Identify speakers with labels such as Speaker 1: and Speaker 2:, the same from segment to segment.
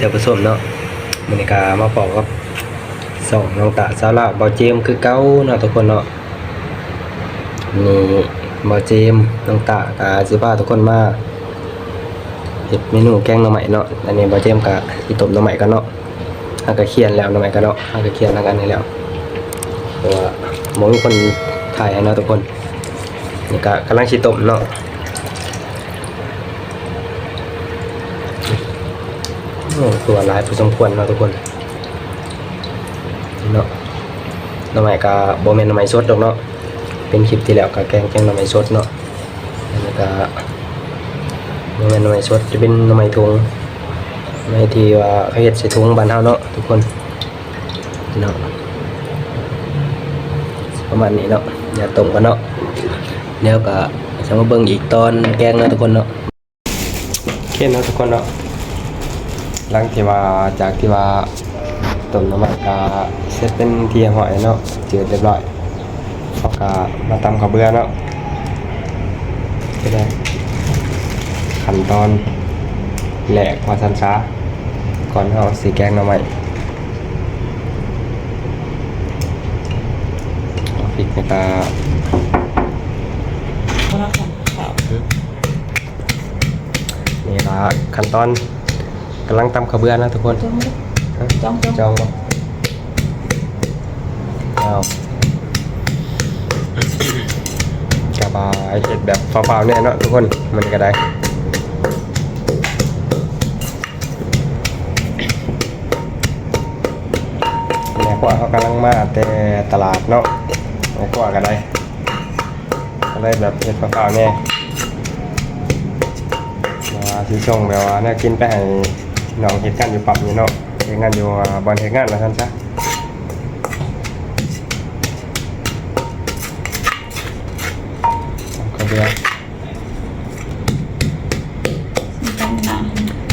Speaker 1: ท่านผู้ชมเนาะมื้อนี้ก็มาพบกับสองน้องตาสาวลาวบ่าเจมคือเก่าเนาะทุกคนเนาะนี่บ่าเจมน้องตาก็สิพาทุกคนมาเฮ็ดเมนูแกงหน่อไม้เนาะอันนี้บ่าเจมส์ก็สิต้มหน่อไม้กันเนาะเฮาก็เคียนแล้วหน่อไม้กันเนาะเฮาก็เคียนแล้วกันให้แล้วเพราะว่าบ่มีคนถ่ายให้เนาะทุกคนนี่ก็กำลังสิต้มเนาะ โอ้ ตัวร้ายพอสมควรเนาะทุกคนเนาะหน้ำใหม่กะโบเมนหน้ำใหม่สดดอกเนาะเป็นคลิปที่แล้วกะแกงแกงหน้ำใหม่สดเนาะอันนี้กะโบเมนหน้ำใหม่สดจะเป็นหน้ำใหม่ถุงหน้ำใหม่ที่ว่าเขาเฮ็ดใส่ถุงบานเฮาเนาะทุกคนเนาะประมาณนี้เนาะอย่าต้มกันเนาะเดี๋ยวก็จะมาเบิ่งอีกตอนแกงเนาะทุกคนเนาะโอเคเนาะทุกคนเนาะ หลังที่ว่าจากที่ว่าต้มน้ำมันกาเสร็จเป็นเที่หอยเนาะเจืดเรียบร้อยเขาก็มาตำข้าวเบื่อเนาะก็ได้ขั้นตอนแหลกว่าสันช้าก่อนเอาสีแกงน่อไม้เอาพริกในกานี่ละขั้นตอน กำลังตำข้าวเบื่อนะทุกคน
Speaker 2: จ้องจ้อง
Speaker 1: จองบ่เอากระบายเห็ดแบบเปล่าๆเนี่ยเนาะทุกคน มันก็ได้ แม่กว่าเขากำลังมาแต่ตลาดเนาะแม่กว่าก็ได้ก็ได้แบบเห็ดเปล่าๆเนี่ยมาที่ช่องแบบว่าเนี่ยกินไปให้ น้องเห็ดกันอยู่ปรับนี่เนาะเห็ดงานอยู่บอลเห็ดงานแล้วท่านซะก็เดียว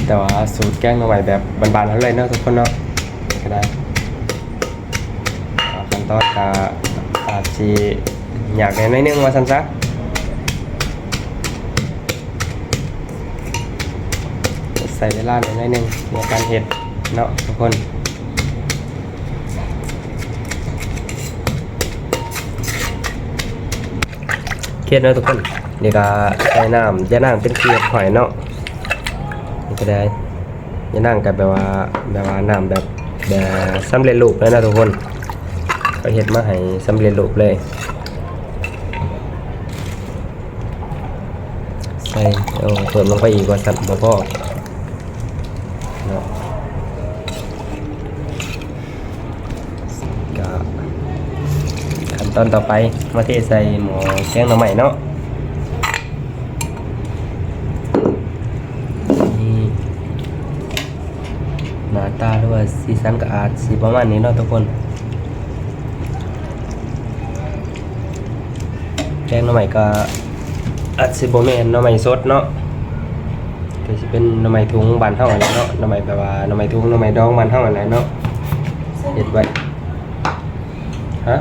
Speaker 1: แต่ว่าสูตรแกงหน่อไม้แบบบานๆเท่าเลยเนาะทุกคนเนาะก็ได้ขั้นตอนก็อาจจะอยากให้น้อยนึงมาสั้นซะใส่เวลาหน่อยนึงในการเห็ดเนาะทุกคนเครียดนะทุกคนนี่ก็ใส่น้ำยาน้ำเป็นเครียดหอยเนาะนี่ก็ได้ยานั่งกับแบบว่าแบบว่าน้ำแบบแบบสำเร็จรูปเลยนะทุกคนก็เฮ็ดมาให้สำเร็จรูปเลยใส่เอาเพิ่มลงไปอีกว่าสัตว์บ่พอเนาะก็ขั้น ตอนต่อไปมาเทใส่หม้อแกงหน่อไม้เนาะนี่หน้าตาหรือว่าสีสันก็อาจสีประมาณนี้เนาะทุกคนแกงหน่อไม้ก็อาจสิบ่แม่นหน่อไม้สดเนาะก็สิเป็นหน่อไม้ถุงบ้านเฮาอันนั้นเนาะหน่อไม้แบบว่าหน่อไม้ถุงหน่อไม้ดองบ้านเฮาอันนั้นเนาะเฮ็ดไว้ฮะ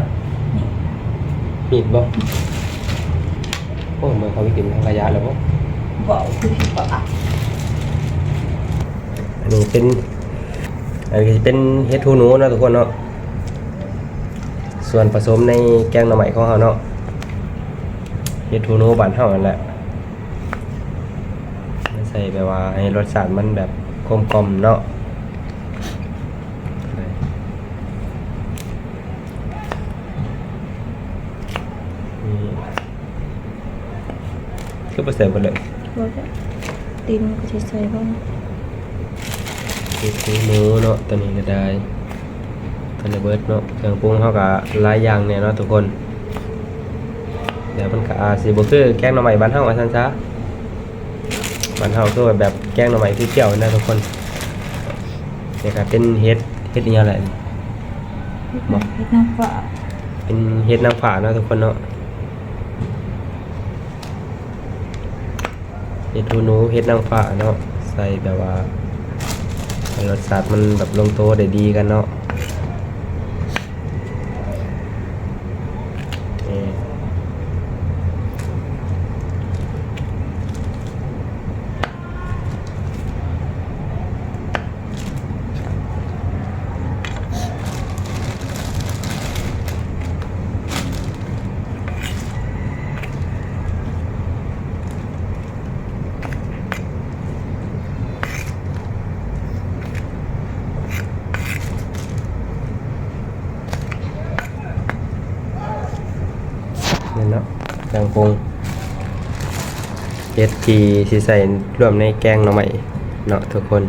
Speaker 1: มีดบ่โอ้เหมือนเขาไปกินทางระยะแล้วบ่
Speaker 2: บอกคือผิดปกติ
Speaker 1: อันนี้เป็นอันนี้เป็นเฮ็ดทูหนูเนาะทุกคนเนาะส่วนผสมในแกงหน่อไม้ของเราเนาะเฮ็ดทูหนูบ้านเฮานั่นแหละใส่แบบว่าให้รสชาติมันแบบกลมกลมๆเนาะ นี่คือบ่ใส่หมดเลย
Speaker 2: ว่าตีนก็จะใส่บ้าง
Speaker 1: คือคือหนูเนาะตัวนี้ก็ได้ตัวนี้เบิดเนาะเครื่องปรุงเขาก็หลายอย่างเนี่ยเนาะทุกคน เดี๋ยวมันก็อาจสิบ่คือแกงหน่อไม้บ้านเฮาว่าซั่นซะบ้านเฮาคือแบบแกงหน่อไม้ที่เกี่ยวๆนะทุกคนนี่ก็เป็นเฮ็ดเฮ็ดอีหยังแหละ
Speaker 2: บอกให้น้ำฝา
Speaker 1: เป็นเฮ็ดนางฟ้าเนาะทุกคนเนาะ เห็ดหูหนูเฮ็ดนางฟ้าเนาะใส่แบบว่ารสชาติมันแบบลงตัวได้ดีกันเนาะนี่ นี่ เนาะเคงปรุงเฮ็ดที่สิใส่ร่วมในแกงหน่อไม้เนาะทุกคน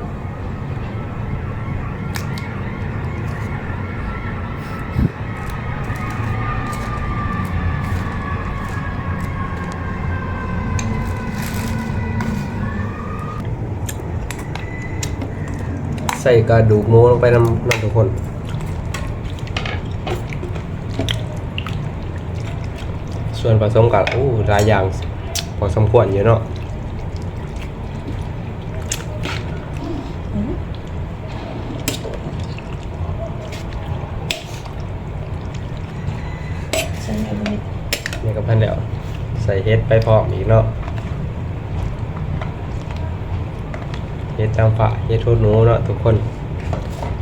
Speaker 1: ใส่กระดูกหมูลงไปน้ำน้ำทุกคน ส่วนผสมกับอู้หลายอย่างพอสมควรอยู่เนาะ
Speaker 2: ใส่อะไร
Speaker 1: นี่ก็พันแล้ว ใส่เฮ็ดไปพร้อมอีกเนาะเฮ็ดจำฝาเฮ็ดทุดหนูเนาะทุกคน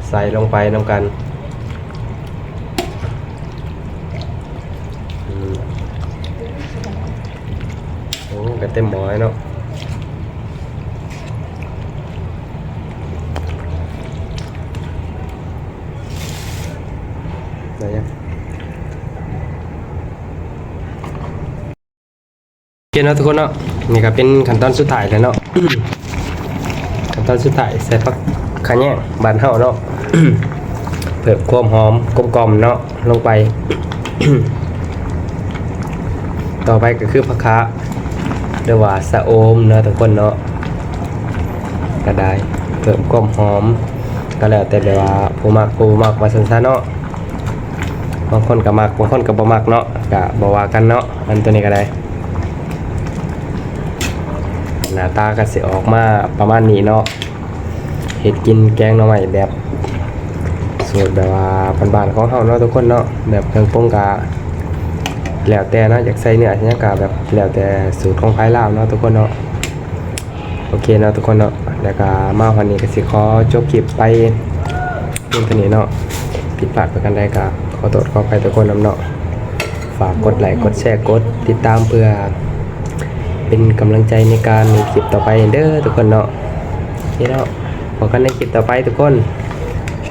Speaker 1: ใส่ลงไปน้ำกันอืมโอ้ก็ เต็มหม้อเลยเนาะได้ยังโอเคเนาะทุกคนเนาะนี่ก็เป็นขั้นตอนสุดท้ายแล้วเนาะขั้นตอนสุดท้ายใส่ผักขะแยงบานเฮาเนาะเพิ่มความหอมกลมๆเนาะลงไป ต่อไปก็คือผักคะ หรือว่าสะโอมเนาะทุกคนเนาะก็ได้เพิ่มความหอม ก็แล้วแต่แบบว่าผู้มักผู้มักว่าซั่นๆเนาะบางคนก็มักบางคนก็บ่มักเนาะก็บ่ว่ากันเนาะอันตัวนี้ก็ได้หน้าตาก็สิออกมาประมาณนี้เนาะเฮ็ดกินแกงหน่อไม้แบบสูตรแบบว่าบ้านๆของเฮาเนาะทุกคนเนาะแบบเครื่องปรุงก็ แล้วแต่เนาะอยากใส่เนื้ออิหยังก็แบบแล้วแต่สูตรของภายลาวเนาะทุกคนเนาะโอเคเนาะทุกคนเนาะแล้วก็มาวันนี้ก็สิขอจบคลิปไปเพียงเท่านี้เนาะผิดพลาดประกันใดก็ขอโทษขออภัยทุกคนนำเนาะฝากกดไลค์กดแชร์กดติดตามเพื่อ เป็นกำลังใจในการมีคลิปต่อไปเด้อทุกคนเนาะโอเคเนาะพบกันในคลิปต่อไปทุกคน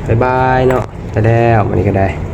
Speaker 1: บ๊ายบายเนาะไปแล้ววันนี้ก็ได้